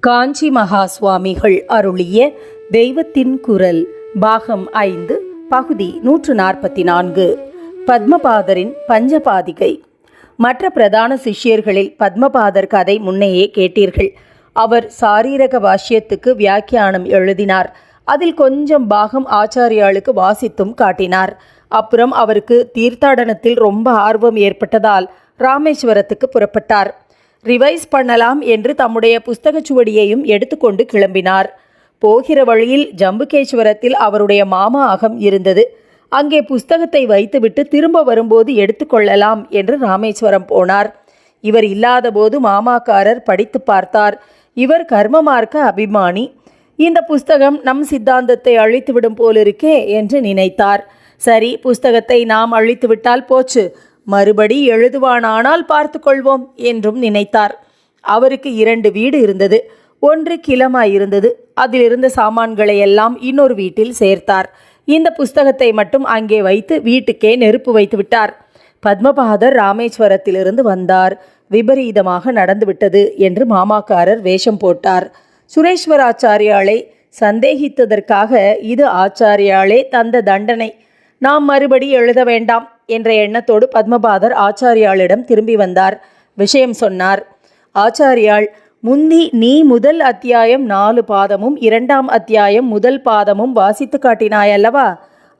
காஞ்சி மகா சுவாமிகள் அருளிய தெய்வத்தின் குரல் பாகம் ஐந்து பகுதி நூற்று நாற்பத்தி நான்கு. பத்மபாதரின் பஞ்சபாதிகை. மற்ற பிரதான சிஷ்யர்களில் பத்மபாதர் கதை முன்னையே கேட்டீர்கள். அவர் சாரீரக பாஷ்யத்துக்கு வியாக்கியானம் எழுதினார். அதில் கொஞ்சம் பாகம் ஆச்சாரியாளுக்கு வாசித்தும் காட்டினார். அப்புறம் அவருக்கு தீர்த்தாடனத்தில் ரொம்ப ஆர்வம் ஏற்பட்டதால் ராமேஸ்வரத்துக்கு புறப்பட்டார். ரிவைஸ் பண்ணலாம் என்று தம்முடைய புஸ்தகச் சுவடியையும் எடுத்துக்கொண்டு கிளம்பினார். போகிற வழியில் ஜம்புகேஸ்வரத்தில் அவருடைய மாமா அகம் இருந்தது. அங்கே புஸ்தகத்தை வைத்துவிட்டு திரும்ப வரும்போது எடுத்துக்கொள்ளலாம் என்று ராமேஸ்வரம் போனார். இவர் இல்லாதபோது மாமாக்காரர் படித்து பார்த்தார். இவர் கர்மமார்க்க அபிமானி. இந்த புஸ்தகம் நம் சித்தாந்தத்தை அழித்துவிடும் போலிருக்கே என்று நினைத்தார். சரி புஸ்தகத்தை நாம் அழித்துவிட்டால் போச்சு. மறுபடி எழுதுவானானால் பார்த்து கொள்வோம் என்றும் நினைத்தார். அவருக்கு இரண்டு வீடு இருந்தது. ஒன்று கிளமாய் இருந்தது. அதிலிருந்த சாமான்களை எல்லாம் இன்னொரு வீட்டில் சேர்த்தார். இந்த புஸ்தகத்தை மட்டும் அங்கே வைத்து வீட்டுக்கே நெருப்பு வைத்து விட்டார். பத்மபாதர் ராமேஸ்வரத்திலிருந்து வந்தார். விபரீதமாக நடந்துவிட்டது என்று மாமாக்காரர் வேஷம் போட்டார். சுரேஸ்வராச்சாரியாளை சந்தேகித்ததற்காக இது ஆச்சாரியாலே தந்த தண்டனை. நாம் மறுபடி எழுத வேண்டாம். என்ற எண்ணத்தோடு பத்மபாதர் ஆச்சாரியாளிடம் திரும்பி வந்தார். விஷயம் சொன்னார். ஆச்சாரியாள் முந்தி நீ முதல் அத்தியாயம் நாலு பாதமும் இரண்டாம் அத்தியாயம் முதல் பாதமும் வாசித்து காட்டினாய் அல்லவா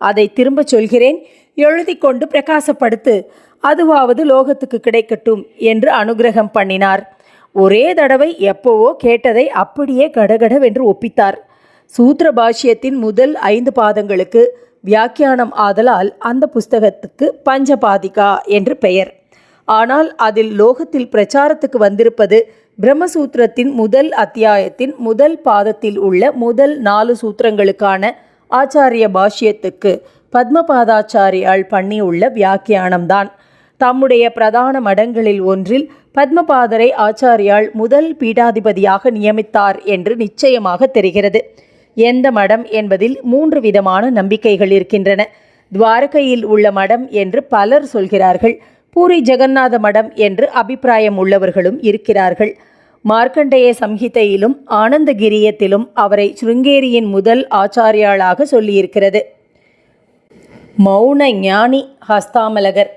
அதை திரும்பச் சொல்கிறேன். எழுதி கொண்டு பிரகாசப்படுத்து. அதுவாவது லோகத்துக்கு கிடைக்கட்டும் என்று அனுகிரகம் பண்ணினார். ஒரே தடவை எப்போவோ கேட்டதை அப்படியே கடகடவென்று ஒப்பித்தார். சூத்திர பாஷ்யத்தின் முதல் ஐந்து பாதங்களுக்கு வியாக்கியானம் ஆதலால் அந்த புஸ்தகத்துக்கு பஞ்சபாதிகா என்று பெயர். ஆனால் அதில் லோகத்தில் பிரச்சாரத்துக்கு வந்திருப்பது பிரம்மசூத்திரத்தின் முதல் அத்தியாயத்தின் முதல் பாதத்தில் உள்ள முதல் நாலு சூத்திரங்களுக்கான ஆச்சாரிய பாஷ்யத்துக்கு பத்மபாதாச்சாரியால் பண்ணியுள்ள வியாக்கியானம்தான். தம்முடைய பிரதான மடங்களில் ஒன்றில் பத்மபாதரை ஆச்சாரியால் முதல் பீடாதிபதியாக நியமித்தார் என்று நிச்சயமாக தெரிகிறது. எந்த மடம் என்பதில் மூன்று விதமான நம்பிக்கைகள் இருக்கின்றன. துவாரகையில் உள்ள மடம் என்று பலர் சொல்கிறார்கள். பூரி ஜெகநாத மடம் என்று அபிப்பிராயம் உள்ளவர்களும் இருக்கிறார்கள். மார்க்கண்டேய சம்ஹிதையிலும் ஆனந்தகிரியத்திலும் அவரை சுருங்கேரியின் முதல் ஆச்சாரியாளாக சொல்லியிருக்கிறது. மௌன ஞானி ஹஸ்தாமலகர்.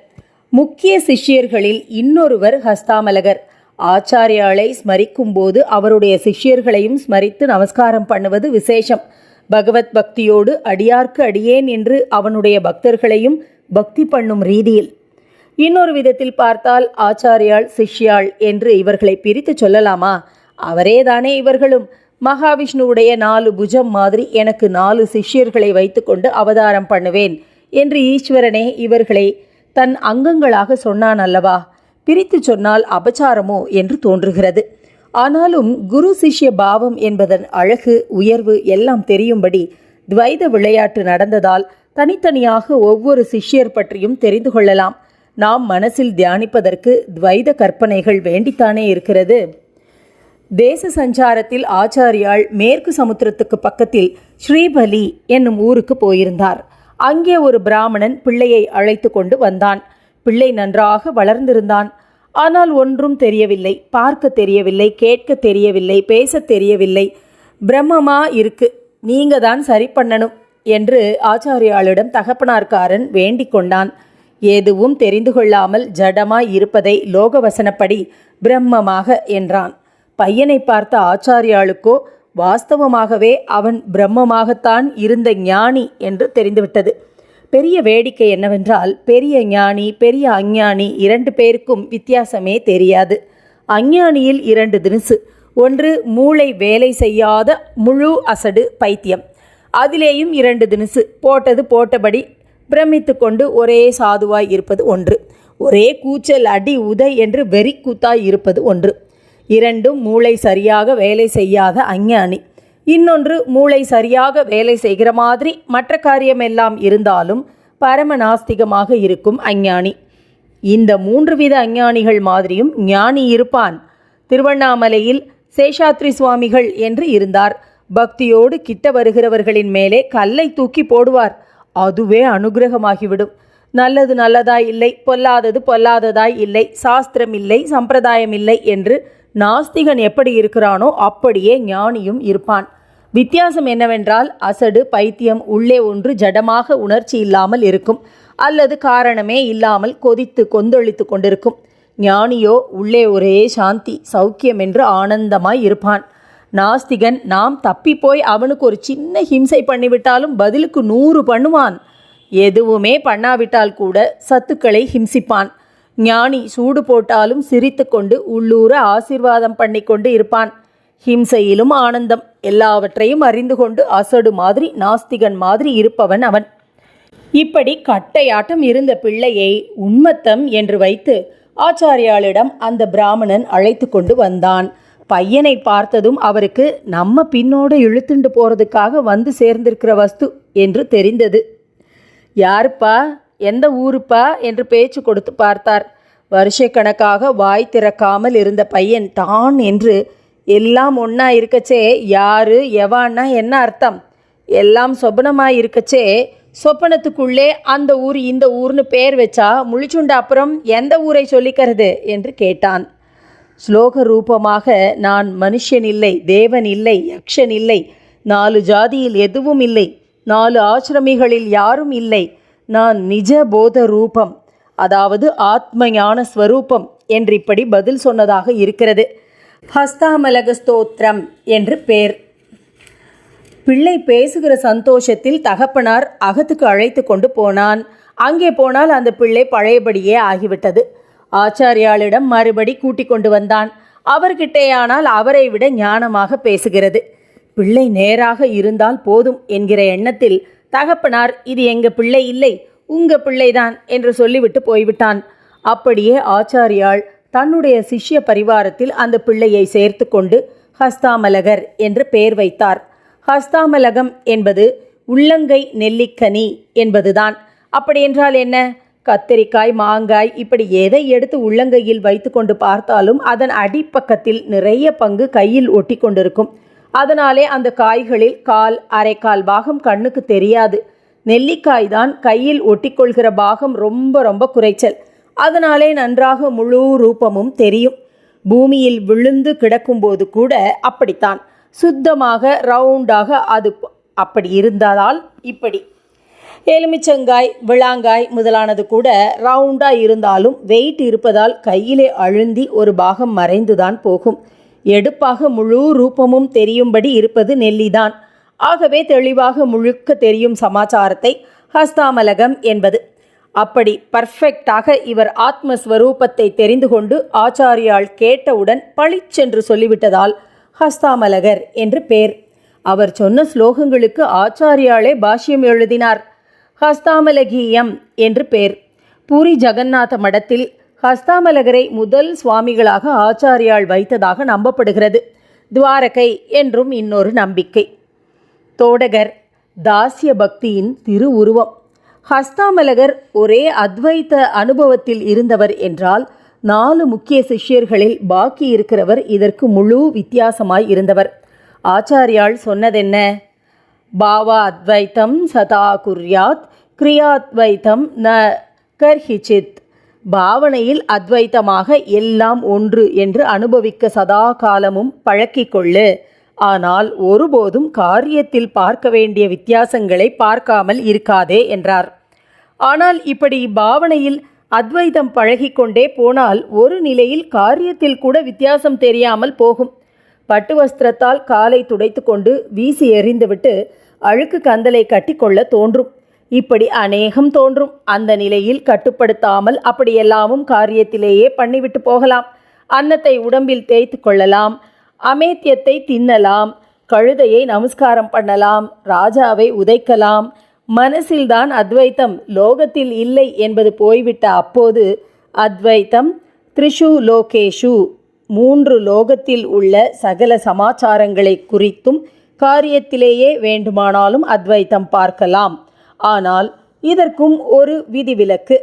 முக்கிய சிஷ்யர்களில் இன்னொருவர் ஹஸ்தாமலகர். ஆச்சாரியாளை ஸ்மரிக்கும்போது அவருடைய சிஷ்யர்களையும் ஸ்மரித்து நமஸ்காரம் பண்ணுவது விசேஷம். பகவத் பக்தியோடு அடியார்க்கு அடியேன் என்று அவனுடைய பக்தர்களையும் பக்தி பண்ணும் ரீதியில். இன்னொரு விதத்தில் பார்த்தால் ஆச்சாரியாள் சிஷ்யாள் என்று இவர்களை பிரித்து சொல்லலாமா? அவரேதானே இவர்களும். மகாவிஷ்ணுவுடைய நாலு புஜம் மாதிரி எனக்கு நாலு சிஷ்யர்களை வைத்துக்கொண்டு அவதாரம் பண்ணுவேன் என்று ஈஸ்வரனே இவர்களை தன் அங்கங்களாக சொன்னான் அல்லவா? பிரித்து சொன்னால் அபச்சாரமோ என்று தோன்றுகிறது. ஆனாலும் குரு சிஷ்ய பாவம் என்பதன் அழகு உயர்வு எல்லாம் தெரியும்படி துவைத விளையாட்டு நடந்ததால் தனித்தனியாக ஒவ்வொரு சிஷ்யர் பற்றியும் தெரிந்து கொள்ளலாம். நாம் மனசில் தியானிப்பதற்கு துவைத கற்பனைகள் வேண்டித்தானே இருக்கிறது. தேச சஞ்சாரத்தில் ஆச்சாரியாள் மேற்கு சமுத்திரத்துக்கு பக்கத்தில் ஸ்ரீபலி என்னும் ஊருக்கு போயிருந்தார். அங்கே ஒரு பிராமணன் பிள்ளையை அழைத்து கொண்டு வந்தான். பிள்ளை நன்றாக வளர்ந்திருந்தான். ஆனால் ஒன்றும் தெரியவில்லை. பார்க்க தெரியவில்லை கேட்க தெரியவில்லை பேச தெரியவில்லை. பிரம்மமா இருக்கு. நீங்க தான் சரி பண்ணணும் என்று ஆச்சாரியாளிடம் தகப்பனார்காரன் வேண்டிக் கொண்டான். எதுவும் தெரிந்து கொள்ளாமல் ஜடமாய் இருப்பதை லோகவசனப்படி பிரம்மமாக என்றான். பையனை பார்த்த ஆச்சாரியாளுக்கோ வாஸ்தவமாகவே அவன் பிரம்மமாகத்தான் இருந்த ஞானி என்று தெரிந்துவிட்டது. பெரிய வேடிக்கை என்னவென்றால் பெரிய ஞானி பெரிய அஞ்ஞானி இரண்டு பேருக்கும் வித்தியாசமே தெரியாது. அஞ்ஞானியில் இரண்டு தினுசு ஒன்று மூளை வேலை செய்யாத முழு அசடு பைத்தியம். அதிலேயும் இரண்டு தினுசு போட்டது போட்டபடி பிரமித்து கொண்டு ஒரே சாதுவாய் இருப்பது ஒன்று. ஒரே கூச்சல் அடி உதை என்று வெறி கூத்தாய் இருப்பது ஒன்று. இரண்டும் மூளை சரியாக வேலை செய்யாத அஞ்ஞானி. இன்னொன்று மூளை சரியாக வேலை செய்கிற மாதிரி மற்ற காரியமெல்லாம் இருந்தாலும் பரம நாஸ்திகமாக இருக்கும் அஞ்ஞானி. இந்த மூன்று வித அஞ்ஞானிகள் மாதிரியும் ஞானி இருப்பான். திருவண்ணாமலையில் சேஷாத்ரி சுவாமிகள் என்று இருந்தார். பக்தியோடு கிட்ட வருகிறவர்களின் மேலே கல்லை தூக்கி போடுவார். அதுவே அனுகிரகமாகிவிடும். நல்லது நல்லதாய் இல்லை பொல்லாதது பொல்லாததாய் இல்லை சாஸ்திரம் இல்லை சம்பிரதாயம் இல்லை என்று நாஸ்திகன் எப்படி இருக்கிறானோ அப்படியே ஞானியும் இருப்பான். வித்தியாசம் என்னவென்றால் அசடு பைத்தியம் உள்ளே ஒன்று ஜடமாக உணர்ச்சி இல்லாமல் இருக்கும் அல்லது காரணமே இல்லாமல் கொதித்து கொந்தளித்து கொண்டிருக்கும். ஞானியோ உள்ளே ஒரே சாந்தி சௌக்கியம் என்று ஆனந்தமாய் இருப்பான். நாஸ்திகன் நாம் தப்பிப்போய் அவனுக்கு ஒரு சின்ன ஹிம்சை பண்ணிவிட்டாலும் பதிலுக்கு நூறு பண்ணுவான். எதுவுமே பண்ணாவிட்டால் கூட சத்துக்களை ஹிம்சிப்பான். ஞானி சூடு போட்டாலும் சிரித்துக்கொண்டு உள்ளூர ஆசீர்வாதம் பண்ணிக்கொண்டு இருப்பான். ஹிம்சையிலும் ஆனந்தம். எல்லாவற்றையும் அறிந்து கொண்டு அசடு மாதிரி நாஸ்திகன் மாதிரி இருப்பவன் அவன். இப்படி கட்டையாட்டம் இருந்த பிள்ளையை உண்மத்தம் என்று வைத்து ஆச்சாரியாளிடம் அந்த பிராமணன் அழைத்து கொண்டு வந்தான். பையனை பார்த்ததும் அவருக்கு நம்ம பின்னோடு இழுத்துண்டு போறதுக்காக வந்து சேர்ந்திருக்கிற வஸ்து என்று தெரிந்தது. யாருப்பா? எந்த ஊருப்பா என்று பேச்சு கொடுத்து பார்த்தார். வருஷக்கணக்காக வாய் திறக்காமல் இருந்த பையன் தான் என்று எல்லாம் ஒன்றா இருக்கச்சே யாரு எவான்னா என்ன அர்த்தம்? எல்லாம் சொப்பனமாக இருக்கச்சே சொப்பனத்துக்குள்ளே அந்த ஊர் இந்த ஊர்னு பேர் வச்சா முழிச்சுண்ட அப்புறம் எந்த ஊரை சொல்லிக்கிறது என்று கேட்டான். ஸ்லோக ரூபமாக நான் மனுஷன் இல்லை தேவன் இல்லை யக்ஷன் இல்லை நாலு ஜாதியில் எதுவும் இல்லை நாலு ஆசிரமிகளில் யாரும் இல்லை நான் நிஜ போத ரூபம் அதாவது ஆத்ம ஞான ஸ்வரூபம் என்று இப்படி பதில் சொன்னதாக இருக்கிறது. ஹஸ்தாமலக ஸ்தோத்திரம் என்று பேர். பிள்ளை பேசுகிற சந்தோஷத்தில் தகப்பனார் அகத்துக்கு அழைத்து கொண்டு போனான். அங்கே போனால் அந்த பிள்ளை பழையபடியே ஆகிவிட்டது. ஆச்சாரியாளிடம் மறுபடி கூட்டிக் கொண்டு வந்தான். அவர்கிட்டேயானால் அவரை விட ஞானமாக பேசுகிறது. பிள்ளை நேராக இருந்தால் போதும் என்கிற எண்ணத்தில் தகப்பனார் இது எங்க பிள்ளை இல்லை உங்க பிள்ளைதான் என்று சொல்லிவிட்டு போய்விட்டான். அப்படியே ஆச்சாரியாள் தன்னுடைய சிஷ்ய பரிவாரத்தில் அந்த பிள்ளையை சேர்த்து கொண்டு ஹஸ்தாமலகர் என்று பெயர் வைத்தார். ஹஸ்தாமலகம் என்பது உள்ளங்கை நெல்லிக்கனி என்பதுதான். அப்படியென்றால் என்ன? கத்தரிக்காய் மாங்காய் இப்படி எதை எடுத்து உள்ளங்கையில் வைத்துக்கொண்டு பார்த்தாலும் அதன் அடிப்பக்கத்தில் நிறைய பங்கு கையில் ஒட்டி கொண்டிருக்கும் அதனாலே அந்த காய்களில் கால் அரைக்கால் பாகம் கண்ணுக்கு தெரியாது. நெல்லிக்காய் தான் கையில் ஒட்டிக்கொள்கிற பாகம் ரொம்ப ரொம்ப குறைச்சல். அதனாலே நன்றாக முழு ரூபமும் தெரியும். பூமியில் விழுந்து கிடக்கும்போது கூட அப்படித்தான். சுத்தமாக ரவுண்டாக அது அப்படி இருந்ததால் இப்படி. எலுமிச்சங்காய் விளாங்காய் முதலானது கூட ரவுண்டாக இருந்தாலும் வெயிட் இருப்பதால் கையிலே அழுந்தி ஒரு பாகம் மறைந்துதான் போகும். எடுப்பாக முழு ரூபமும் தெரியும்படி இருப்பது நெல்லிதான். ஆகவே தெளிவாக முழுக்க தெரியும் சமாச்சாரத்தை ஹஸ்தாமலகம் என்பது. அப்படி பர்ஃபெக்டாக இவர் ஆத்மஸ்வரூபத்தை தெரிந்து கொண்டு ஆச்சாரியால் கேட்டவுடன் பளிச்சென்று சொல்லிவிட்டதால் ஹஸ்தாமலகர் என்று பேர். அவர் சொன்ன ஸ்லோகங்களுக்கு ஆச்சாரியாலே பாஷ்யம் எழுதினார். ஹஸ்தாமலகீயம் என்று பேர். பூரி ஜெகநாத மடத்தில் ஹஸ்தாமலகரை முதல் சுவாமிகளாக ஆச்சாரியால் வைத்ததாக நம்பப்படுகிறது. துவாரகை என்றும் இன்னொரு நம்பிக்கை. தோடகர் தாசிய பக்தியின் திருவுருவம். ஹஸ்தாமலகர் ஒரே அத்வைத்த அனுபவத்தில் இருந்தவர் என்றால் நாலு முக்கிய சிஷ்யர்களில் பாக்கி இருக்கிறவர் இதற்கு முழு வித்தியாசமாய் இருந்தவர். ஆச்சாரியால் சொன்னதென்ன? பாவா அத்வைத்தம் சதா குர்யாத் கிரியாத்வைத்தம் ந கர்ஹிச்சித். பாவனையில் அத்வைத்தமாக எல்லாம் ஒன்று என்று அனுபவிக்க சதா காலமும் பழக்கிக்கொள்ளு. ஆனால் ஒருபோதும் காரியத்தில் பார்க்க வேண்டிய வித்தியாசங்களை பார்க்காமல் இருக்காதே என்றார். ஆனால் இப்படி பாவனையில் அத்வைதம் பழகிக்கொண்டே போனால் ஒரு நிலையில் காரியத்தில் கூட வித்தியாசம் தெரியாமல் போகும். பட்டு வஸ்திரத்தால் காலை துடைத்து கொண்டு வீசி எறிந்துவிட்டு அழுக்கு கந்தலை கட்டிக்கொள்ள தோன்றும். இப்படி அநேகம் தோன்றும். அந்த நிலையில் கட்டுப்படுத்தாமல் அப்படியெல்லாமும் காரியத்திலேயே பண்ணிவிட்டு போகலாம். அன்னத்தை உடம்பில் தேய்த்து கொள்ளலாம். அமேத்தியத்தை தின்னலாம். கழுதையை நமஸ்காரம் பண்ணலாம். ராஜாவை உதைக்கலாம். மனசில்தான் அத்வைத்தம். லோகத்தில் இல்லை என்பது போய்விட்ட அப்போது அத்வைத்தம் த்ரிஷு லோகேஷு மூன்று லோகத்தில் உள்ள சகல சமாச்சாரங்களை குறித்தும் காரியத்திலேயே வேண்டுமானாலும் அத்வைத்தம் பார்க்கலாம். ஆனால் இதற்கும் ஒரு விதிவிலக்கு.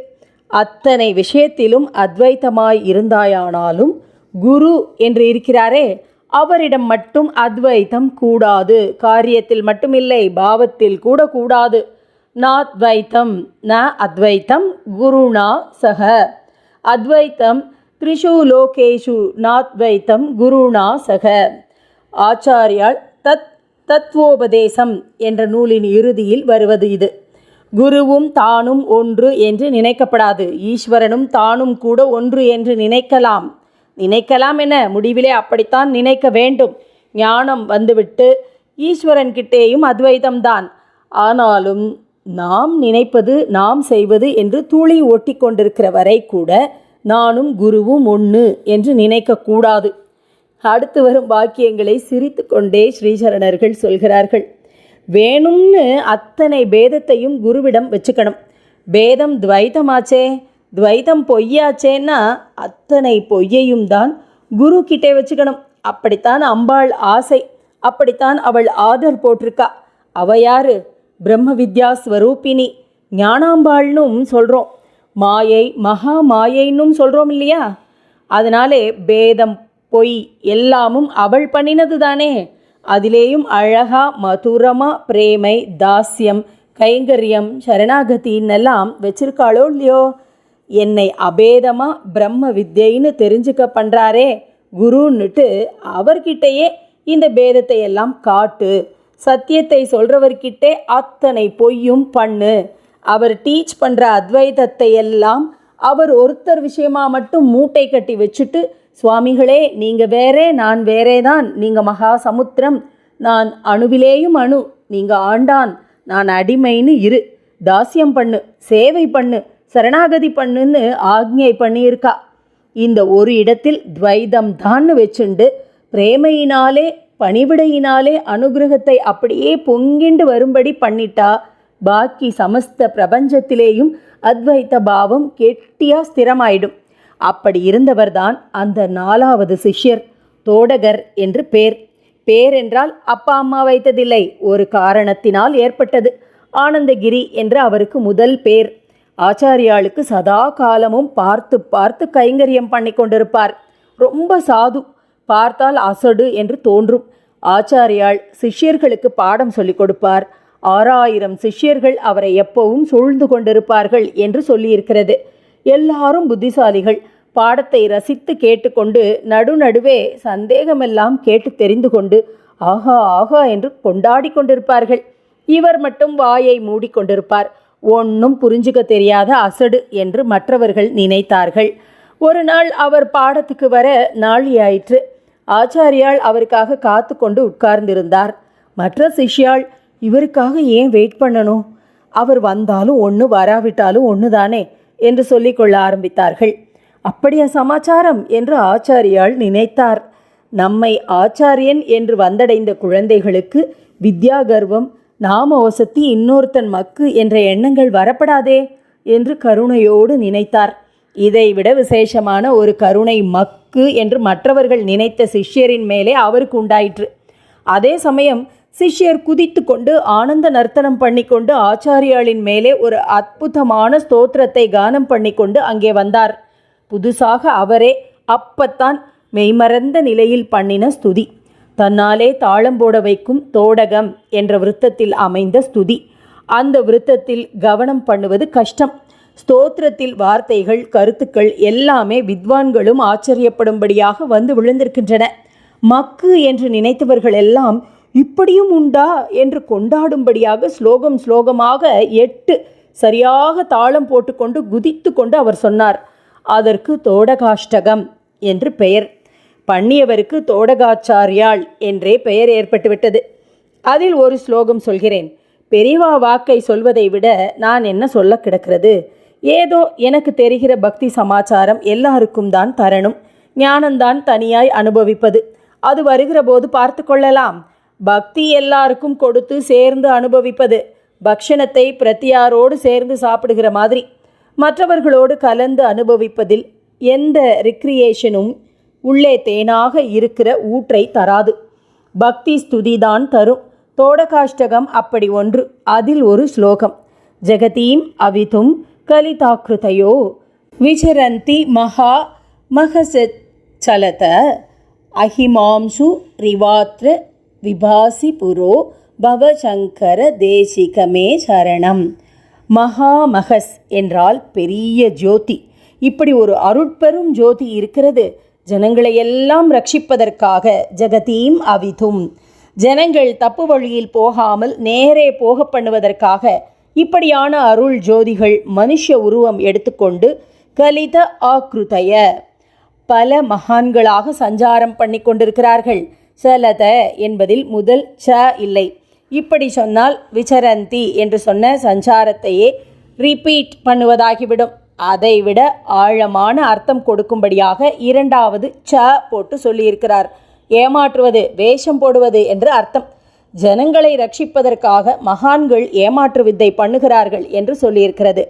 அத்தனை விஷயத்திலும் அத்வைத்தமாய் இருந்தாயானாலும் குரு என்று இருக்கிறாரே அவரிடம் மட்டும் அத்வைத்தம் கூடாது. காரியத்தில் மட்டுமில்லை பாவத்தில் கூட கூடாது. நாத்வைத்தம் ந அத்வைத்தம் குருணா சக. அத்வைத்தம் த்ரிஷு லோகேஷு நாத்வைத்தம் குருணா சக. ஆச்சாரியால் தத் தத்துவோபதேசம் என்ற நூலின் இறுதியில் வருவது இது. குருவும் தானும் ஒன்று என்று நினைக்கப்படாது. ஈஸ்வரனும் தானும் கூட ஒன்று என்று நினைக்கலாம். நினைக்கலாம் என முடிவிலே அப்படித்தான் நினைக்க வேண்டும். ஞானம் வந்துவிட்டு ஈஸ்வரன் கிட்டேயும் அத்வைதம்தான். ஆனாலும் நாம் நினைப்பது நாம் செய்வது என்று தூளி ஒட்டி கொண்டிருக்கிற வரை கூட நானும் குருவும் ஒன்று என்று நினைக்கக்கூடாது அடுத்து வரும் வாக்கியங்களை சிரித்து கொண்டே ஸ்ரீசரணர்கள் சொல்கிறார்கள். வேணும்னு அத்தனை பேதத்தையும் குருவிடம் வச்சுக்கணும். பேதம் துவைத்தமாச்சே துவைத்தம் பொய்யாச்சேன்னா அத்தனை பொய்யையும் தான் குரு கிட்டே வச்சுக்கணும். அப்படித்தான் அம்பாள் ஆசை. அப்படித்தான் அவள் ஆர்டர் போட்டிருக்கா. அவ யாரு? பிரம்ம வித்யா ஸ்வரூபினி ஞானாம்பாள்னும் சொல்கிறோம் மாயை மகா மாயைன்னும் சொல்கிறோம் இல்லையா? அதனாலே பேதம் பொய் எல்லாமும் அவள் பண்ணினது தானே அதிலேயும் அழகா மதுரமா பிரேமை தாஸ்யம் கைங்கரியம் சரணாகத்தின்னெல்லாம் வச்சிருக்காளோ இல்லையோ? என்னை அபேதமாக பிரம்ம வித்யைன்னு தெரிஞ்சுக்க பண்ணுறாரே குருன்னுட்டு அவர்கிட்டயே இந்த பேதத்தை எல்லாம் காட்டு. சத்தியத்தை சொல்கிறவர்கிட்டே அத்தனை பொய்யும் பண்ணு. அவர் டீச் பண்ணுற அத்வைதத்தை எல்லாம் அவர் ஒருத்தர் விஷயமா மட்டும் மூட்டை கட்டி வச்சுட்டு சுவாமிகளே நீங்கள் வேறே நான் வேறே தான் நீங்கள் மகா சமுத்திரம். நான் அணுவிலேயும் அணு. நீங்கள் ஆண்டான். நான் அடிமைன்னு இரு. தாசியம் பண்ணு. சேவை பண்ணு. சரணாகதி பண்ணுன்னு ஆக்ஞை பண்ணியிருக்கா. இந்த ஒரு இடத்தில் துவைதம் தான்னு வச்சுண்டு பிரேமையினாலே பணிவிடையினாலே அனுகிரகத்தை அப்படியே பொங்கிண்டு வரும்படி பண்ணிட்டா பாக்கி சமஸ்த பிரபஞ்சத்திலேயும் அத்வைத்த பாவம் கெட்டியாக ஸ்திரமாயிடும். அப்படி இருந்தவர்தான் அந்த நாலாவது சிஷ்யர் தோடகர் என்று பேர். பேர் என்றால் அப்பா அம்மா வைத்ததில்லை ஒரு காரணத்தினால் ஏற்பட்டது. ஆனந்தகிரி என்று அவருக்கு முதல் பேர். ஆச்சாரியாளுக்கு சதா காலமும் பார்த்து பார்த்து கைங்கரியம் பண்ணி கொண்டிருப்பார். ரொம்ப சாது பார்த்தால் அசடு என்று தோன்றும். ஆச்சாரியாள் சிஷ்யர்களுக்கு பாடம் சொல்லிக் கொடுப்பார். ஆறாயிரம் சிஷ்யர்கள் அவரை எப்பவும் சூழ்ந்து கொண்டிருப்பார்கள் என்று சொல்லியிருக்கிறது. எல்லாரும் புத்திசாலிகள். பாடத்தை ரசித்து கேட்டுக்கொண்டு நடுநடுவே சந்தேகமெல்லாம் கேட்டு தெரிந்து கொண்டு ஆஹா ஆஹா என்று கொண்டாடி கொண்டிருப்பார்கள். இவர் மட்டும் வாயை மூடிக்கொண்டிருப்பார் ஒன்றும் புரிஞ்சுக்க தெரியாத அசடு என்று மற்றவர்கள் நினைத்தார்கள். ஒரு நாள் அவர் பாடத்துக்கு வர நாளி ஆயிற்று ஆச்சாரியால் அவருக்காக காத்து கொண்டு உட்கார்ந்திருந்தார். மற்ற சிஷ்யாள் இவருக்காக ஏன் வெயிட் பண்ணணும்? அவர் வந்தாலும் ஒன்று வராவிட்டாலும் ஒன்று தானே என்று சொல்லிக்கொள்ள ஆரம்பித்தார்கள். அப்படியா சமாச்சாரம்? என்று ஆச்சாரியாள் நினைத்தார். நம்மை ஆச்சாரியன் என்று வந்தடைந்த குழந்தைகளுக்கு வித்யா கர்வம் நாம வசத்தி இன்னொருத்தன் மக்கு என்ற எண்ணங்கள் வரப்படாதே? என்று கருணையோடு நினைத்தார். இதைவிட விசேஷமான ஒரு கருணை மக்கு என்று மற்றவர்கள் நினைத்த சிஷ்யரின் மேலே அவருக்கு உண்டாயிற்று. அதே சமயம் சிஷ்யர் குதித்து கொண்டு ஆனந்த நர்த்தனம் பண்ணிக்கொண்டு ஆச்சாரியாளின் மேலே ஒரு அற்புதமான ஸ்தோத்திரத்தை கானம் பண்ணிக்கொண்டு அங்கே வந்தார். புதுசாக அவரே அப்பத்தான் மெய்மறந்த நிலையில் பண்ணின ஸ்துதி. தன்னாலே தாளம் போட வைக்கும் தோடகம் என்ற விருத்தத்தில் அமைந்த ஸ்துதி. அந்த விருத்தத்தில் கவனம் பண்ணுவது கஷ்டம். ஸ்தோத்திரத்தில் வார்த்தைகள் கருத்துக்கள் எல்லாமே வித்வான்களும் ஆச்சரியப்படும்படியாக வந்து விழுந்திருக்கின்றன. மக்கு என்று நினைத்தவர்கள் எல்லாம் இப்படியும் உண்டா? என்று கொண்டாடும்படியாக ஸ்லோகம் ஸ்லோகமாக எட்டு சரியாக தாளம் போட்டுக்கொண்டு குதித்து கொண்டு அவர் சொன்னார். அதற்கு தோடகாஷ்டகம் என்று பெயர். பண்ணியவருக்கு தோடகாச்சாரியாள் என்றே பெயர் ஏற்பட்டுவிட்டது. அதில் ஒரு ஸ்லோகம் சொல்கிறேன். பெரியவா வாக்கை சொல்வதை விட நான் என்ன சொல்ல கிடக்கிறது? ஏதோ எனக்கு தெரிகிற பக்தி சமாச்சாரம் எல்லாருக்கும் தான் தரணும். ஞானந்தான் தனியாய் அனுபவிப்பது. அது வருகிற போது பார்த்து கொள்ளலாம். பக்தி எல்லாருக்கும் கொடுத்து சேர்ந்து அனுபவிப்பது. பக்ஷணத்தை பிரத்தியாரோடு சேர்ந்து சாப்பிடுகிற மாதிரி. மற்றவர்களோடு கலந்து அனுபவிப்பதில் எந்த ரிக்ரியேஷனும் உள்ளே தேனாக இருக்கிற ஊற்றை தராது. பக்தி ஸ்துதிதான் தரும். தோடகாஷ்டகம் அப்படி ஒன்று. அதில் ஒரு ஸ்லோகம். ஜெகதீம் அவிதும் கலிதாக்கிருதையோ விசரந்தி மகா மகசலத அஹிமாம்சு ரிவாத்ர விபாசி புரோ பவசங்கர தேசிகமே சரணம். மகாமகஸ் என்றால் பெரிய ஜோதி. இப்படி ஒரு அருட்பெரும் ஜோதி இருக்கிறது. ஜனங்களை எல்லாம் ரட்சிப்பதற்காக ஜெகதீம் அவிதும். ஜனங்கள் தப்பு வழியில் போகாமல் நேரே போக பண்ணுவதற்காக இப்படியான அருள் ஜோதிகள் மனுஷ உருவம் எடுத்துக்கொண்டு கலித ஆக்ருதய. பல மகான்களாக சஞ்சாரம் பண்ணி கொண்டிருக்கிறார்கள். சலத என்பதில் முதல் ச இல்லை. இப்படி சொன்னால் விசரந்தி என்று சொன்ன சஞ்சாரத்தையே ரிப்பீட் பண்ணுவதாகிவிடும். அதைவிட ஆழமான அர்த்தம் கொடுக்கும்படியாக இரண்டாவது ச போட்டு சொல்லியிருக்கிறார். ஏமாற்றுவது வேஷம் போடுவது என்று அர்த்தம். ஜனங்களை ரட்சிப்பதற்காக மகான்கள் ஏமாற்று வித்தை பண்ணுகிறார்கள் என்று சொல்லியிருக்கிறது.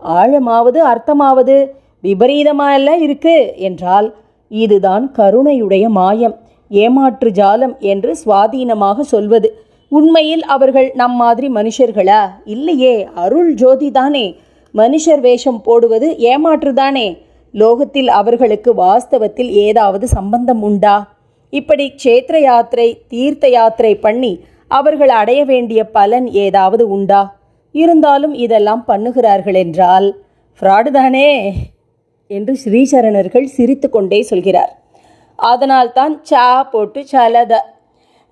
ஆழமாவது அர்த்தமாவது விபரீதமாயல்ல இருக்கு என்றால் இதுதான் கருணையுடைய மாயம். ஏமாற்று ஜாலம் என்று சுவாதீனமாக சொல்வது. உண்மையில் அவர்கள் நம் மாதிரி மனுஷர்களா? இல்லையே அருள் ஜோதி தானே மனுஷர் வேஷம் போடுவது ஏமாற்றுதானே? லோகத்தில் அவர்களுக்கு வாஸ்தவத்தில் ஏதாவது சம்பந்தம் உண்டா? இப்படி க்ஷேத்திர யாத்திரை தீர்த்த யாத்திரை பண்ணி அவர்கள் அடைய வேண்டிய பலன் ஏதாவது உண்டா? இருந்தாலும் இதெல்லாம் பண்ணுகிறார்கள் என்றால் ஃப்ராடு தானே? என்று ஸ்ரீசரணர்கள் சிரித்து கொண்டே சொல்கிறார். அதனால்தான் சா போட்டு சலத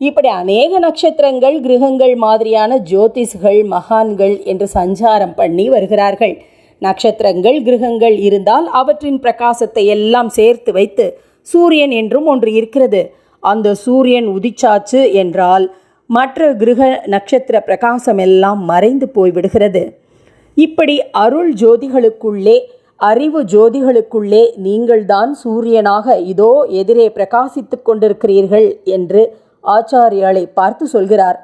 இப்படி அநேக நட்சத்திரங்கள் கிரகங்கள் மாதிரியான ஜோதிஷ்கள் மகான்கள் என்று சஞ்சாரம் பண்ணி வருகிறார்கள். நட்சத்திரங்கள் கிரகங்கள் இருந்தால் அவற்றின் பிரகாசத்தை எல்லாம் சேர்த்து வைத்து சூரியன் என்றும் ஒன்று இருக்கிறது. அந்த சூரியன் உதிச்சாச்சு என்றால் மற்ற கிரக நட்சத்திர பிரகாசம் எல்லாம் மறைந்து போய்விடுகிறது. இப்படி அருள் ஜோதிகளுக்குள்ளே அறிவு ஜோதிகளுக்குள்ளே நீங்கள்தான் சூரியனாக இதோ எதிரே பிரகாசித்து கொண்டிருக்கிறீர்கள் என்று ஆச்சாரியாளை பார்த்து சொல்கிறார்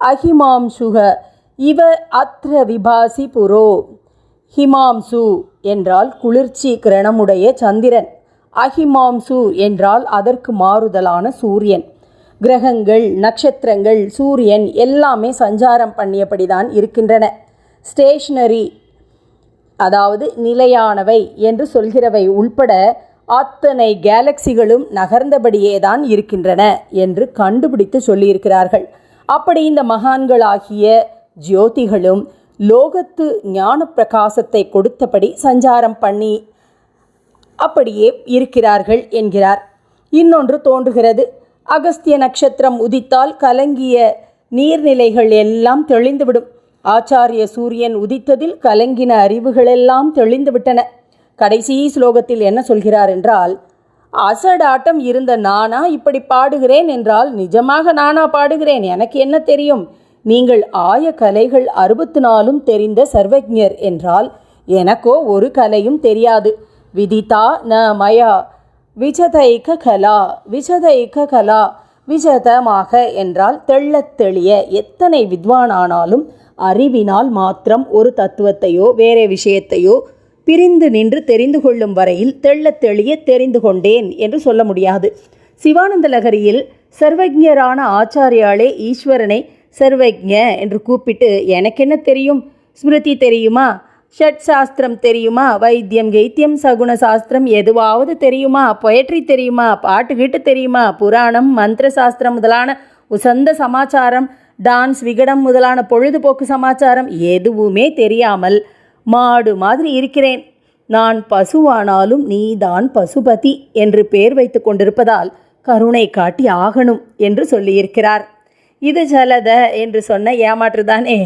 அஹிமாம்சுக இவ அத்ர விபாசி புரோ. ஹிமாம்சு என்றால் குளிர்ச்சி கிரணமுடைய சந்திரன். அஹிமாம்சு என்றால் அதற்கு மாறுதலான சூரியன். கிரகங்கள் நட்சத்திரங்கள் சூரியன் எல்லாமே சஞ்சாரம் பண்ணியபடிதான் இருக்கின்றன. ஸ்டேஷ்னரி அதாவது நிலையானவை என்று சொல்கிறவை உள்பட அத்தனை கேலக்சிகளும் நகர்ந்தபடியே தான் இருக்கின்றன என்று கண்டுபிடித்து சொல்லியிருக்கிறார்கள். அப்படி இந்த மகான்களாகிய ஜோதிகளும் லோகத்து ஞான பிரகாசத்தை கொடுத்தபடி சஞ்சாரம் பண்ணி அப்படியே இருக்கிறார்கள் என்கிறார். இன்னொன்று தோன்றுகிறது. அகஸ்திய நட்சத்திரம் உதித்தால் கலங்கிய நீர்நிலைகள் எல்லாம் தெளிந்துவிடும். ஆச்சாரிய சூரியன் உதித்ததில் கலங்கின அறிவுகளெல்லாம் தெளிந்துவிட்டன. கடைசி ஸ்லோகத்தில் என்ன சொல்கிறார் என்றால் அசடாட்டம் இருந்த நானா இப்படி பாடுகிறேன் என்றால் நிஜமாக நானா பாடுகிறேன்? எனக்கு என்ன தெரியும்? நீங்கள் ஆய கலைகள் அறுபத்து நாலும் தெரிந்த சர்வஜர் என்றால் எனக்கோ ஒரு கலையும் தெரியாது. விதிதா ந மயா விஜதைக கலா விஜதைக கலா விஜதமாக என்றால் தெள்ளத் தெளிய எத்தனை வித்வானானாலும் அறிவினால் மாத்திரம் ஒரு தத்துவத்தையோ வேறே விஷயத்தையோ பிரிந்து நின்று தெரிந்து கொள்ளும் வரையில் தெள்ளத் தெளிய தெரிந்து கொண்டேன் என்று சொல்ல முடியாது. சிவானந்த லகரியில் சர்வஜரான ஆச்சாரியாலே ஈஸ்வரனை சர்வஜ என்று கூப்பிட்டு எனக்கென்ன தெரியும்? ஸ்மிருதி தெரியுமா? ஷட் சாஸ்திரம் தெரியுமா? வைத்தியம் கெய்த்தியம் சகுன சாஸ்திரம் எதுவாவது தெரியுமா? பொயட்ரி தெரியுமா? பாட்டு கீட்டு தெரியுமா? புராணம் மந்திர சாஸ்திரம் முதலான உசந்த சமாச்சாரம் டான்ஸ் விகடம் முதலான பொழுதுபோக்கு சமாச்சாரம் எதுவுமே தெரியாமல் மாடு மாதிரி இருக்கிறேன். நான் பசுவானாலும் நீதான் பசுபதி என்று பேர் வைத்து கொண்டிருப்பதால் கருணை காட்டி ஆகணும் என்று சொல்லியிருக்கிறார். இது ஜலத என்று சொன்ன ஏமாற்றுதானே?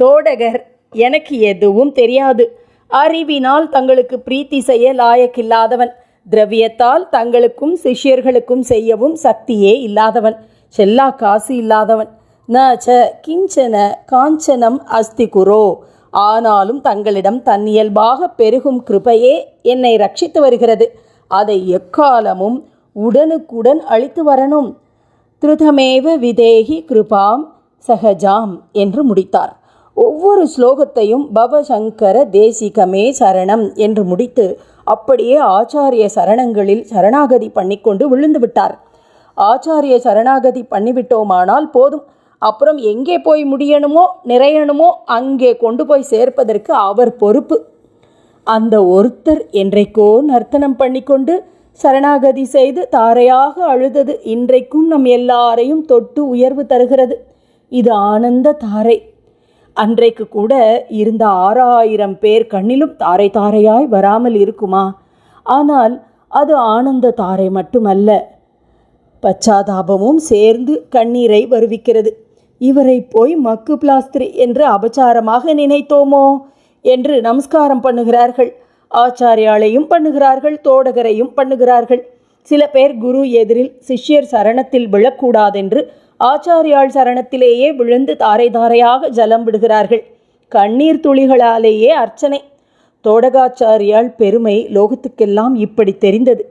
தோடகர் எனக்கு எதுவும் தெரியாது. அறிவினால் தங்களுக்கு பிரீத்தி செய்ய லாயக்கில்லாதவன். திரவியத்தால் தங்களுக்கும் சிஷ்யர்களுக்கும் செய்யவும் சக்தியே இல்லாதவன். செல்லா காசு இல்லாதவன். ந ச கிஞ்சன காஞ்சனம் அஸ்தி குரோ. ஆனாலும் தங்களிடம் தன்னியல்பாக பெருகும் கிருபையே என்னை ரட்சித்து வருகிறது. அதை எக்காலமும் உடனுக்குடன் அளித்து வரணும். திருதமேவ விதேகி கிருபாம் சகஜாம் என்று முடித்தார். ஒவ்வொரு ஸ்லோகத்தையும் பவசங்கர தேசிகமே சரணம் என்று முடித்து அப்படியே ஆச்சாரிய சரணங்களில் சரணாகதி பண்ணிக்கொண்டு விழுந்து விட்டார். ஆச்சாரிய சரணாகதி பண்ணிவிட்டோமானால் போதும். அப்புறம் எங்கே போய் முடியணுமோ நிறையணுமோ அங்கே கொண்டு போய் சேர்ப்பதற்கு அவர் பொறுப்பு. அந்த ஒருத்தர் என்றைக்கோ நர்த்தனம் பண்ணிக்கொண்டு சரணாகதி செய்து தாரையாக அழுதது. இன்றைக்கும் நம் எல்லாரையும் தொட்டு உயர்வு தருகிறது. இது ஆனந்த தாரை. அன்றைக்கு கூட இருந்த ஆறாயிரம் பேர் கண்ணிலும் தாரை தாரையாய் வராமல் இருக்குமா? ஆனால் அது ஆனந்த தாரை மட்டுமல்ல. பச்சாதாபமும் சேர்ந்து கண்ணீரை வருவிக்கிறது. இவரை போய் மக்கு பிளாஸ்திரி என்று அபச்சாரமாக நினைத்தோமோ? என்று நமஸ்காரம் பண்ணுகிறார்கள். ஆச்சாரியாலையும் பண்ணுகிறார்கள் தோடகரையும் பண்ணுகிறார்கள். சில பேர் குரு எதிரில் சிஷ்யர் சரணத்தில் விழக்கூடாதென்று ஆச்சாரியாள் சரணத்திலேயே விழுந்து தாரை தாரையாக ஜலம் விடுகிறார்கள். கண்ணீர் துளிகளாலேயே அர்ச்சனை. தோடகாச்சாரியாள் பெருமை லோகத்துக்கெல்லாம் இப்படி தெரிந்தது.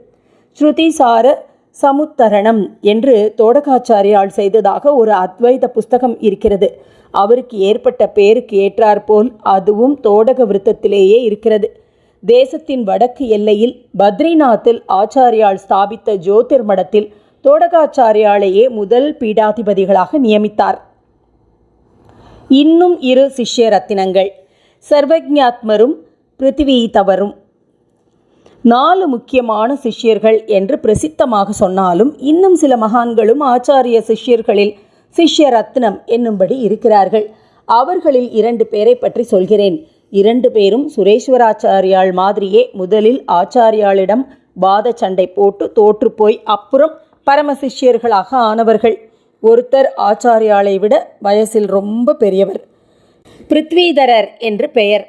ஸ்ருதிசார சமுத்தரணம் என்று தோடகாச்சாரியால் செய்ததாக ஒரு அத்வைத புஸ்தகம் இருக்கிறது. அவருக்கு ஏற்பட்ட பேருக்கு ஏற்றாற்போல் அதுவும் தோடக விருத்தத்திலேயே இருக்கிறது. தேசத்தின் வடக்கு எல்லையில் பத்ரிநாத்தில் ஆச்சாரியால் ஸ்தாபித்த ஜோதிர் மடத்தில் தோடகாச்சாரியாலேயே முதல் பீடாதிபதிகளாக நியமித்தார். இன்னும் இரு சிஷ்ய ரத்தினங்கள். சர்வஜாத்மரும் பிருத்திவீதவரும். நாலு முக்கியமான சிஷ்யர்கள் என்று பிரசித்தமாக சொன்னாலும் இன்னும் சில மகான்களும் ஆச்சாரிய சிஷ்யர்களில் சிஷ்ய ரத்னம் என்னும்படி இருக்கிறார்கள். அவர்களில் இரண்டு பேரை பற்றி சொல்கிறேன். இரண்டு பேரும் சுரேஸ்வராச்சாரியாள் மாதிரியே முதலில் ஆச்சாரியாளிடம் வாத சண்டை போட்டு தோற்றுப்போய் அப்புறம் பரம சிஷ்யர்களாக ஆனவர்கள். ஒருத்தர் ஆச்சாரியாளை விட வயசில் ரொம்ப பெரியவர். பிருத்வீதரர் என்று பெயர்.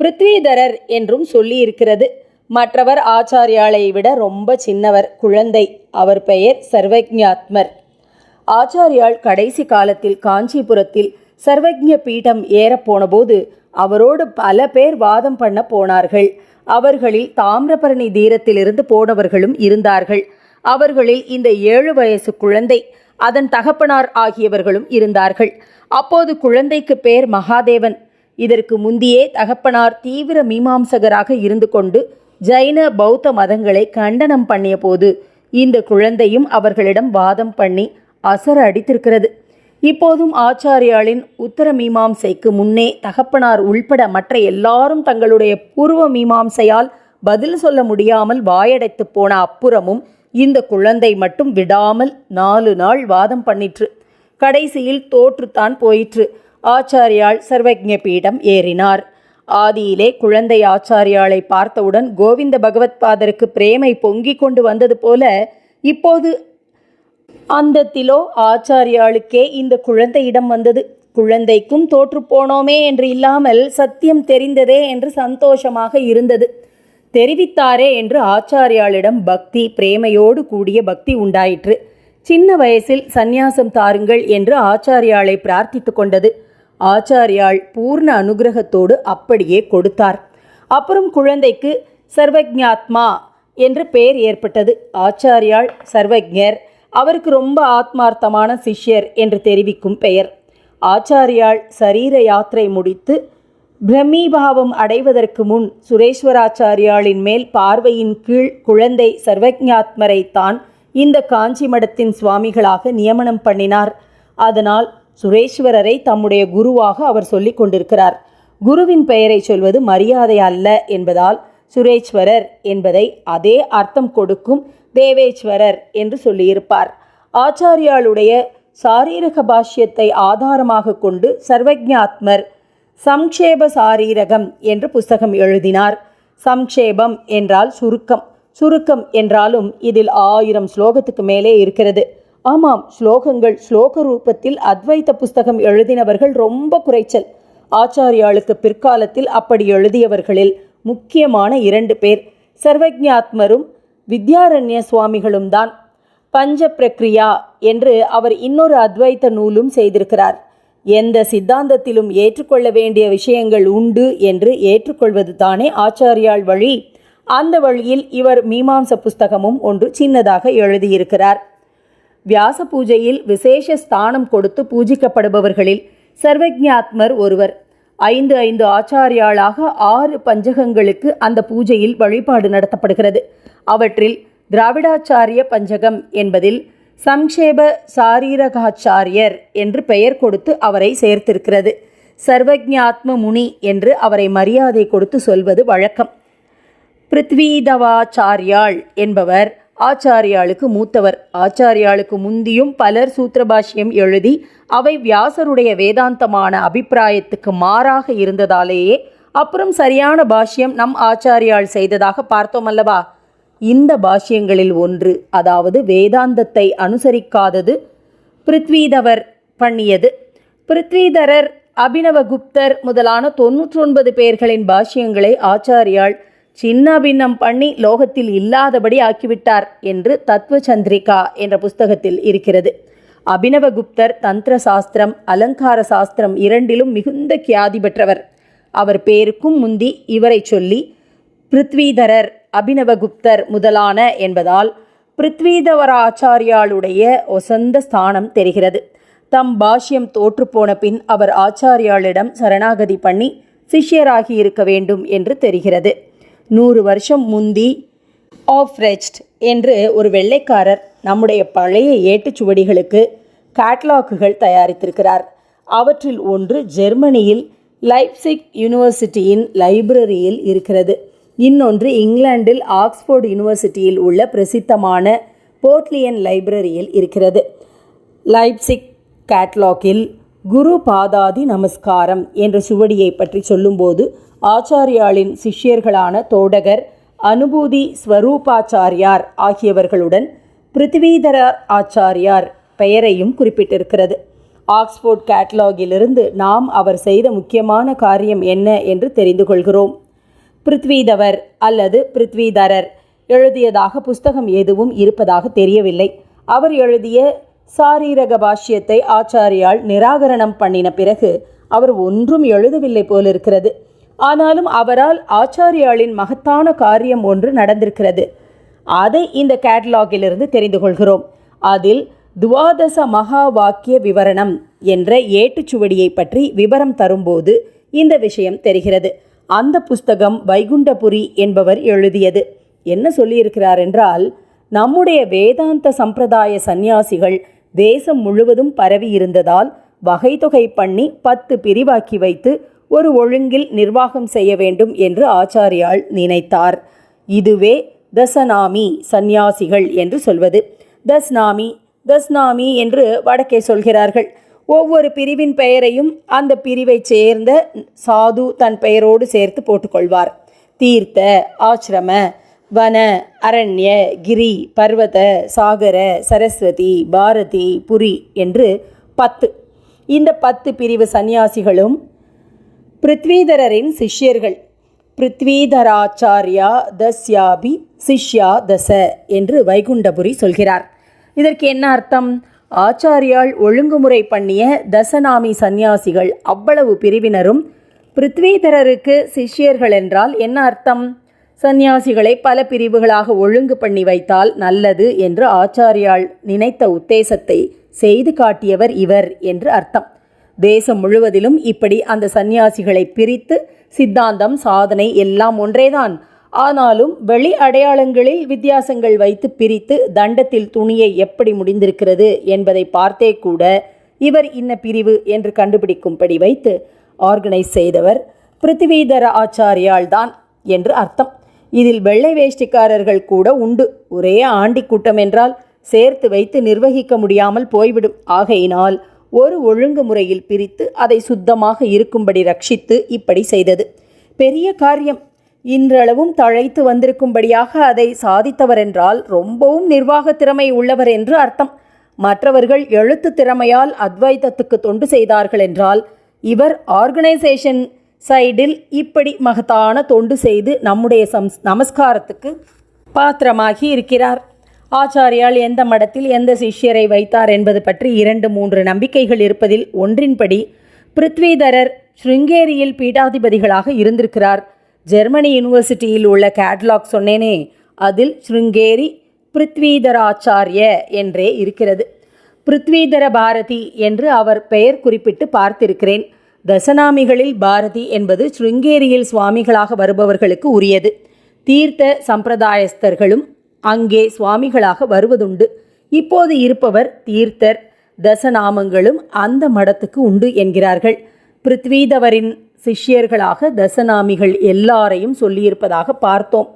பிருத்வீதரர் என்றும் சொல்லியிருக்கிறது. மற்றவர் ஆச்சாரியாலை விட ரொம்ப சின்னவர் குழந்தை. அவர் பெயர் சர்வஜாத்மர். ஆச்சாரியால் கடைசி காலத்தில் காஞ்சிபுரத்தில் சர்வஜ்ஞ பீடம் ஏறப்போனபோது அவரோடு பல பேர் வாதம் பண்ண போனார்கள். அவர்களில் தாமிரபரணி தீரத்திலிருந்து போனவர்களும் இருந்தார்கள். அவர்களில் இந்த ஏழு வயசு குழந்தை அதன் தகப்பனார் ஆகியவர்களும் இருந்தார்கள். அப்போது குழந்தைக்கு பேர் மகாதேவன். இதற்கு முந்தியே தகப்பனார் தீவிர மீமாம்சகராக இருந்து கொண்டு ஜைன பௌத்த மதங்களை கண்டனம் பண்ணிய போது இந்த குழந்தையும் அவர்களிடம் வாதம் பண்ணி அசர அடித்திருக்கிறது. இப்போதும் ஆச்சாரியாளின் உத்தர மீமாம்சைக்கு முன்னே தகப்பனார் உள்பட மற்ற எல்லாரும் தங்களுடைய பூர்வ மீமாம்சையால் பதில் சொல்ல முடியாமல் வாயடைத்து போன அப்புறமும் இந்த குழந்தை மட்டும் விடாமல் நாலு நாள் வாதம் பண்ணிற்று. கடைசியில் தோற்றுத்தான் போயிற்று. ஆச்சாரியாள் சர்வஜ பீடம் ஏறினார். ஆதியிலே குழந்தை ஆச்சாரியாளை பார்த்தவுடன் கோவிந்த பகவத்பாதருக்கு பிரேமை பொங்கிக் கொண்டு வந்தது போல இப்போது அந்தத்திலோ ஆச்சாரியாளுக்கே இந்த குழந்தையிடம் வந்தது. குழந்தைக்கும் தோற்றுப்போனோமே என்று இல்லாமல் சத்தியம் தெரிந்ததே என்று சந்தோஷமாக இருந்தது. தெரிவித்தாரே என்று ஆச்சாரியாளிடம் பக்தி பிரேமையோடு கூடிய பக்தி உண்டாயிற்று. சின்ன வயசில் சந்நியாசம் தாருங்கள் என்று ஆச்சாரியாளை பிரார்த்தித்து கொண்டது. ஆச்சாரியாள் பூர்ண அனுகிரகத்தோடு அப்படியே கொடுத்தார். அப்புறம் குழந்தைக்கு சர்வஜாத்மா என்று பெயர் ஏற்பட்டது. ஆச்சாரியாள் சர்வஜர் அவருக்கு ரொம்ப ஆத்மார்த்தமான சிஷ்யர் என்று தெரிவிக்கும் பெயர். ஆச்சாரியாள் சரீர யாத்திரை முடித்து பிரம்மீபாவம் அடைவதற்கு முன் சுரேஸ்வராச்சாரியாளின் மேல் பார்வையின் கீழ் குழந்தை சர்வஜாத்மரை தான் இந்த காஞ்சி மடத்தின் சுவாமிகளாக நியமனம் பண்ணினார். அதனால் சுரேஸ்வரரை தம்முடைய குருவாக அவர் சொல்லிக் கொண்டிருக்கிறார். குருவின் பெயரை சொல்வது மரியாதை அல்ல என்பதால் சுரேஸ்வரர் என்பதை அதே அர்த்தம் கொடுக்கும் தேவேஸ்வரர் என்று சொல்லியிருப்பார். ஆச்சாரியாளுடைய சாரீரக பாஷ்யத்தை ஆதாரமாக கொண்டு சர்வஜாத்மர் சம்க்ஷேப சாரீரகம் என்று புஸ்தகம் எழுதினார். சம்க்ஷேபம் என்றால் சுருக்கம். சுருக்கம் என்றாலும் இதில் ஆயிரம் ஸ்லோகத்துக்கு மேலே இருக்கிறது. ஆமாம் ஸ்லோகங்கள் ஸ்லோக ரூபத்தில் அத்வைத புஸ்தகம் எழுதினவர்கள் ரொம்ப குறைச்சல். ஆச்சாரியாளுக்கு பிற்காலத்தில் அப்படி எழுதியவர்களில் முக்கியமான இரண்டு பேர். சர்வஜாத்மரும் வித்யாரண்ய சுவாமிகளும் தான். பஞ்ச பிரக்ரியா என்று அவர் இன்னொரு அத்வைத்த நூலும் செய்திருக்கிறார். எந்த சித்தாந்தத்திலும் ஏற்றுக்கொள்ள வேண்டிய விஷயங்கள் உண்டு என்று ஏற்றுக்கொள்வது தானே ஆச்சாரியாள் வழி. அந்த வழியில் இவர் மீமாம்ச புஸ்தகமும் ஒன்று சின்னதாக எழுதியிருக்கிறார். வியாச பூஜையில் விசேஷ ஸ்தானம் கொடுத்து பூஜிக்கப்படுபவர்களில் சர்வஜாத்மர் ஒருவர். ஐந்து ஐந்து ஆச்சாரியாளாக ஆறு பஞ்சகங்களுக்கு அந்த பூஜையில் வழிபாடு நடத்தப்படுகிறது. அவற்றில் திராவிடாச்சாரிய பஞ்சகம் என்பதில் சம்ஷேப சாரீரகாச்சாரியர் என்று பெயர் கொடுத்து அவரை சேர்த்திருக்கிறது. சர்வஜாத்ம முனி என்று அவரை மரியாதை கொடுத்து சொல்வது வழக்கம். பிருத்வீதவாச்சாரியாள் என்பவர் ஆச்சாரியாளுக்கு மூத்தவர். ஆச்சாரியாளுக்கு முந்தியும் பலர் சூத்திரபாஷ்யம் எழுதி அவை வியாசருடைய வேதாந்தமான அபிப்பிராயத்துக்கு மாறாக இருந்ததாலேயே அப்புறம் சரியான பாஷ்யம் நம் ஆச்சாரியாள் செய்ததாக பார்த்தோம் அல்லவா? இந்த பாஷ்யங்களில் ஒன்று அதாவது வேதாந்தத்தை அனுசரிக்காதது பிருத்வீதவர் பண்ணியது. பிருத்வீதரர் அபினவகுப்தர் முதலான தொன்னூற்றொன்பது பேர்களின் பாஷ்யங்களை ஆச்சாரியாள் சின்ன பின்னம் பண்ணி லோகத்தில் இல்லாதபடி ஆக்கிவிட்டார் என்று தத்துவ சந்திரிகா என்ற புஸ்தகத்தில் இருக்கிறது. அபினவகுப்தர் தந்திர சாஸ்திரம் அலங்கார சாஸ்திரம் இரண்டிலும் மிகுந்த கியாதி பெற்றவர். அவர் பேருக்கும் முந்தி இவரை சொல்லி பிருத்வீதரர் அபினவகுப்தர் முதலான என்பதால் பிருத்வீதவராச்சாரியாளுடைய ஒசந்த ஸ்தானம் தெரிகிறது. தம் பாஷ்யம் தோற்றுப்போன பின் அவர் ஆச்சாரியாளிடம் சரணாகதி பண்ணி சிஷ்யராகி இருக்க வேண்டும் என்று தெரிகிறது. நூறு வருஷம் முந்தி ஆஃப்ரெச்ட் என்று ஒரு வெள்ளைக்காரர் நம்முடைய பழைய ஏட்டுச்சுவடிகளுக்கு கேட்லாக்குகள் தயாரித்திருக்கிறார். அவற்றில் ஒன்று ஜெர்மனியில் லைப்சிக் யூனிவர்சிட்டியின் லைப்ரரியில் இருக்கிறது. இன்னொன்று இங்கிலாந்தில் ஆக்ஸ்போர்ட் யூனிவர்சிட்டியில் உள்ள பிரசித்தமான போர்ட்லியன் லைப்ரரியில் இருக்கிறது. லைப்சிக் கேட்லாக்கில் குரு பாதாதி நமஸ்காரம் என்ற சுவடியை பற்றி சொல்லும்போது ஆச்சாரியாளின் சிஷ்யர்களான தோடகர் அனுபூதி ஸ்வரூபாச்சாரியார் ஆகியவர்களுடன் பிருத்திவீதர ஆச்சாரியார் பெயரையும் குறிப்பிட்டிருக்கிறது. ஆக்ஸ்போர்ட் கேட்லாகிலிருந்து நாம் அவர் செய்த முக்கியமான காரியம் என்ன என்று தெரிந்து கொள்கிறோம். பிருத்வீதவர் அல்லது பிருத்வீதரர் எழுதியதாக புஸ்தகம் எதுவும் இருப்பதாக தெரியவில்லை. அவர் எழுதிய சாரீரக பாஷ்யத்தை ஆச்சாரியால் நிராகரணம் பண்ணின பிறகு அவர் ஒன்றும் எழுதவில்லை போலிருக்கிறது. ஆனாலும் அவரால் ஆச்சாரியாளின் மகத்தான காரியம் ஒன்று நடந்திருக்கிறது. அதை இந்த கேட்டலாகிலிருந்து தெரிந்து கொள்கிறோம். அதில் துவாதச மகா வாக்கிய விவரணம் என்ற ஏட்டுச்சுவடியை பற்றி விவரம் தரும்போது இந்த விஷயம் தெரிகிறது. அந்த புஸ்தகம் வைகுண்டபுரி என்பவர் எழுதியது. என்ன சொல்லியிருக்கிறார் என்றால் நம்முடைய வேதாந்த சம்பிரதாய சந்நியாசிகள் தேசம் முழுவதும் பரவி இருந்ததால் வகை தொகை பண்ணி பத்து பிரிவாக்கி வைத்து ஒரு ஒழுங்கில் நிர்வாகம் செய்ய வேண்டும் என்று ஆச்சாரியால் நினைத்தார். இதுவே தசநாமி சந்நியாசிகள் என்று சொல்வது. தஸ்நாமி தஸ்நாமி என்று வடக்கே சொல்கிறார்கள். ஒவ்வொரு பிரிவின் பெயரையும் அந்த பிரிவைச் சேர்ந்த சாது தன் பெயரோடு சேர்த்து போட்டுக்கொள்வார். தீர்த்த ஆசிரம வன அரண்ய கிரி பர்வத சாகர சரஸ்வதி பாரதி புரி என்று பத்து. இந்த பத்து பிரிவு சந்நியாசிகளும் பிருத்வீதரின் சிஷ்யர்கள். பிருத்வீதராச்சாரியா தஸ்யாபி சிஷ்யா தச என்று வைகுண்டபுரி சொல்கிறார். இதற்கு என்ன அர்த்தம்? ஆச்சாரியால் ஒழுங்குமுறை பண்ணிய தசநாமி சந்நியாசிகள் அவ்வளவு பிரிவினரும் பிருத்வீதரருக்கு சிஷ்யர்கள் என்றால் என்ன அர்த்தம்? சந்நியாசிகளை பல பிரிவுகளாக ஒழுங்கு பண்ணி வைத்தால் நல்லது என்று ஆச்சாரியால் நினைத்த உத்தேசத்தை செய்து காட்டியவர் இவர் என்று அர்த்தம். தேசம் முழுவதிலும் இப்படி அந்த சந்நியாசிகளை பிரித்து சித்தாந்தம் சாதனை எல்லாம் ஒன்றேதான். ஆனாலும் வெளி அடையாளங்களில் வித்தியாசங்கள் வைத்து பிரித்து தண்டத்தில் துணியை எப்படி முடிந்திருக்கிறது என்பதை பார்த்தே கூட இவர் இன்ன பிரிவு என்று கண்டுபிடிக்கும்படி வைத்து ஆர்கனைஸ் செய்தவர் பிருத்திவீதர ஆச்சாரியால் தான் என்று அர்த்தம். இதில் வெள்ளை வேஷ்டிக்காரர்கள் கூட உண்டு. ஒரே ஆண்டி கூட்டம் என்றால் சேர்த்து வைத்து நிர்வகிக்க முடியாமல் போய்விடும். ஆகையினால் ஒரு ஒழுங்கு முறையில் பிரித்து அதை சுத்தமாக இருக்கும்படி ரட்சித்து இப்படி செய்தது. பெரிய காரியம். இன்றளவும் தழைத்து வந்திருக்கும்படியாக அதை சாதித்தவர் என்றால் ரொம்பவும் நிர்வாக திறமை உள்ளவர் என்று அர்த்தம். மற்றவர்கள் எழுத்து திறமையால் அத்வைதத்துக்கு தொண்டு செய்தார்கள் என்றால் இவர் ஆர்கனைசேஷன் சைடில் இப்படி மகத்தான தொண்டு செய்து நம்முடைய சம்ஸ் நமஸ்காரத்துக்கு பாத்திரமாகி இருக்கிறார். ஆச்சாரியால் எந்த மடத்தில் எந்த சிஷ்யரை வைத்தார் என்பது பற்றி இரண்டு மூன்று நம்பிக்கைகள் இருப்பதில் ஒன்றின்படி பிருத்விதரர் ஸ்ருங்கேரியில் பீடாதிபதிகளாக இருந்திருக்கிறார். ஜெர்மனி யூனிவர்சிட்டியில் உள்ள கேட்லாக் சொன்னேனே அதில் ஸ்ருங்கேரி பிருத்வீதராச்சாரிய என்றே இருக்கிறது. பிருத்வீதர பாரதி என்று அவர் பெயர் குறிப்பிட்டு பார்த்திருக்கிறேன். தசநாமிகளில் பாரதி என்பது ஸ்ருங்கேரியில் சுவாமிகளாக வருபவர்களுக்கு உரியது. தீர்த்த சம்பிரதாயஸ்தர்களும் அங்கே சுவாமிகளாக வருவதுண்டு. இப்போது இருப்பவர் தீர்த்தர் தசநாமங்களும் அந்த மடத்துக்கு உண்டு என்கிறார்கள். பிருத்வீதவரின் சிஷ்யர்களாக தசநாமிகள் எல்லாரையும் சொல்லியிருப்பதாக பார்த்தோம்.